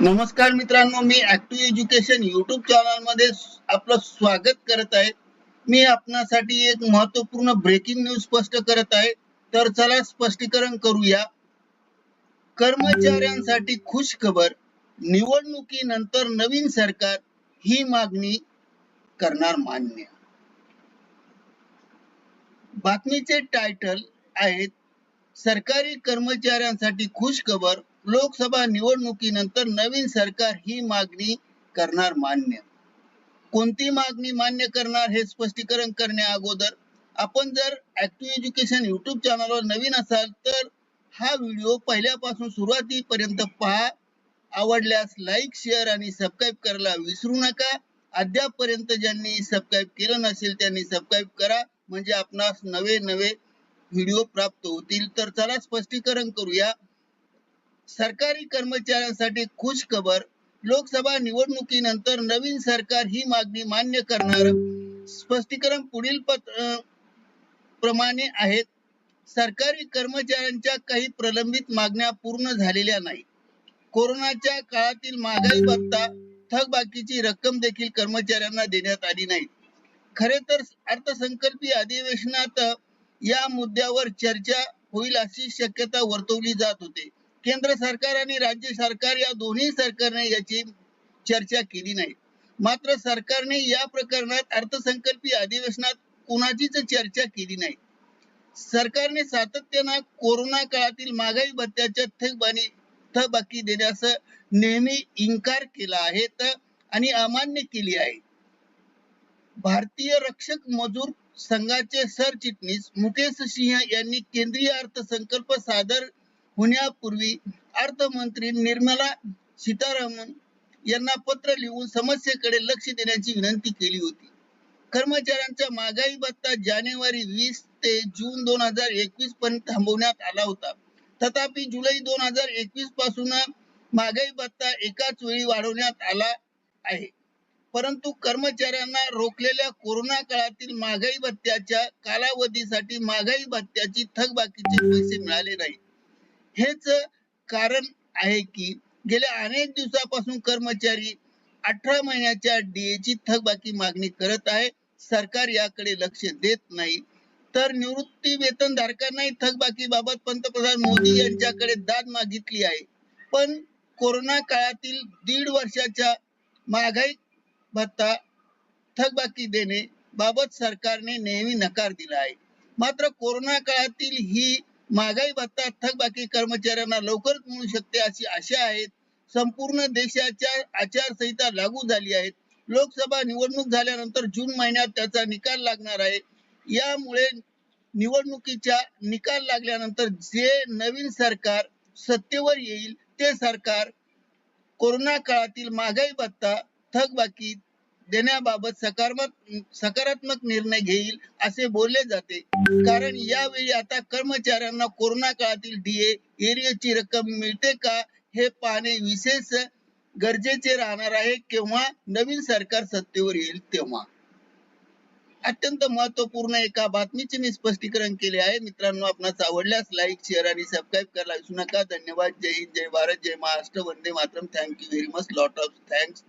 नमस्कार मित्रांनो मी ऍक्टिव्ह एज्युकेशन युट्यूब चॅनलमध्ये आपलं स्वागत करत आहे. मी आपणासाठी एक महत्त्वपूर्ण ब्रेकिंग न्यूज स्पष्ट करत आहे. तर चला स्पष्टीकरण करूया. कर्मचाऱ्यांसाठी खुश खबर निवडणुकीनंतर नवीन सरकार ही मागणी करणार मान्य. बातमीचे टायटल आहेत सरकारी कर्मचाऱ्यांसाठी खुश खबर लोकसभा निवडणुकीनंतर नवीन सरकार ही मागणी करणार मान्य. कोणती मागणी मान्य करणार हे स्पष्टीकरण करण्या अगोदर आपण जर ऍक्टिव्ह एज्युकेशन युट्यूब चॅनलवर नवीन असाल तर हा व्हिडिओ पहिल्यापासून सुरुवातीपर्यंत पहा. आवडल्यास लाईक शेअर आणि सबस्क्राईब करायला विसरू नका. अद्यापपर्यंत ज्यांनी सबस्क्राईब केलं नसेल त्यांनी सबस्क्राईब करा. म्हणजे आपणास नवे नवे व्हिडिओ प्राप्त होतील. तर चला स्पष्टीकरण करूया. सरकारी कर्मचाऱ्यांसाठी खुश खबर लोकसभा निवडणुकीनंतर नवीन सरकार ही मागणी मान्य करणार. स्पष्टीकरण पुढील पत प्रमाणे आहेत. सरकारी कर्मचाऱ्यांच्या काही प्रलंबित मागण्या पूर्ण झालेल्या नाही. कोरोनाच्या काळातील महागाई भत्ता थकबाकीची रक्कम देखील कर्मचाऱ्यांना देण्यात आली नाही. खरे तर अर्थसंकल्पीय अधिवेशनात या मुद्द्यावर चर्चा होईल अशी शक्यता वर्तवली जात होती. केंद्र सरकार आणि राज्य सरकार या दोन्ही सरकारने याची चर्चा केली नाही. मात्र सरकारने या प्रकरणात अर्थसंकल्पीय अधिवेशनात कुणाचीच चर्चा केली नाही. सरकारने सातत्यानं कोरोना काळातील महागाई भत्त्याच्या थकबानी थकबाकी देण्यास नेहमी इन्कार केला आहे आणि अमान्य केली आहे. भारतीय रक्षक मजूर संघाचे सरचिटणीस मुकेश सिंह यांनी केंद्रीय अर्थसंकल्प सादर होण्यापूर्वी अर्थमंत्री निर्मला सीतारामन यांना पत्र लिहून समस्येकडे लक्ष देण्याची विनंती केली होती. कर्मचाऱ्यांचा महागाई भत्ता जानेवारी वीस ते जून दोन हजार एकवीस पर्यंत थांबवण्यात आला होता. तथापि जुलै दोन हजार एकवीसपासून महागाई भत्ता एकाच वेळी वाढवण्यात आला आहे. परंतु कर्मचाऱ्यांना रोखलेल्या कोरोना काळातील महागाई भत्त्याच्या कालावधीसाठी महागाई भत्त्याची थकबाकीचे पैसे मिळाले नाही हेच कारण आहे की गेल्या अनेक दिवसापासून कर्मचारी अठरा महिन्याच्या डीएची थकबाकी मागणी करत आहे. सरकार याकडे लक्ष देत नाही. तर निवृत्ती वेतन धारकांनाही थकबाकी बाबत पंतप्रधान मोदी यांच्याकडे दाद मागितली आहे. पण कोरोना काळातील दीड वर्षाच्या महागाई भत्ता थकबाकी देणे बाबत सरकारने नेहमी नकार दिला आहे. मात्र कोरोना काळातील ही महागाई भत्ता थकबाकी कर्मचाऱ्यांना लवकरच मिळू शकते अशी आशा आहे संपूर्ण देशाच्या आचारसंहिता लागू झाली आहे लोकसभा निवडणूक झाल्यानंतर जून महिन्यात त्याचा निकाल लागणार आहे. यामुळे निवडणुकीच्या निकाल लागल्यानंतर जे नवीन सरकार सत्तेवर येईल ते सरकार कोरोना काळातील महागाई भत्ता थकबाकी देण्याबाबत सकारात्मक सकारात्मक निर्णय घेईल असे बोलले जाते. कारण यावेळी आता कर्मचाऱ्यांना कोरोना काळातील डीए एरियाची रक्कम मिळते का हे पाहणे विशेष गरजेचे राहणार आहे केव्हा नवीन सरकार सत्तेवर येईल तेव्हा. अत्यंत महत्त्वपूर्ण एका बातमीचे मी स्पष्टीकरण केले आहे. मित्रांनो आपणास आवडल्यास लाईक शेअर आणि सबस्क्राईब करायला विसरू नका. धन्यवाद. जय हिंद जय भारत जय Maharashtra. Vande Mataram. Thank you very much lot of thanks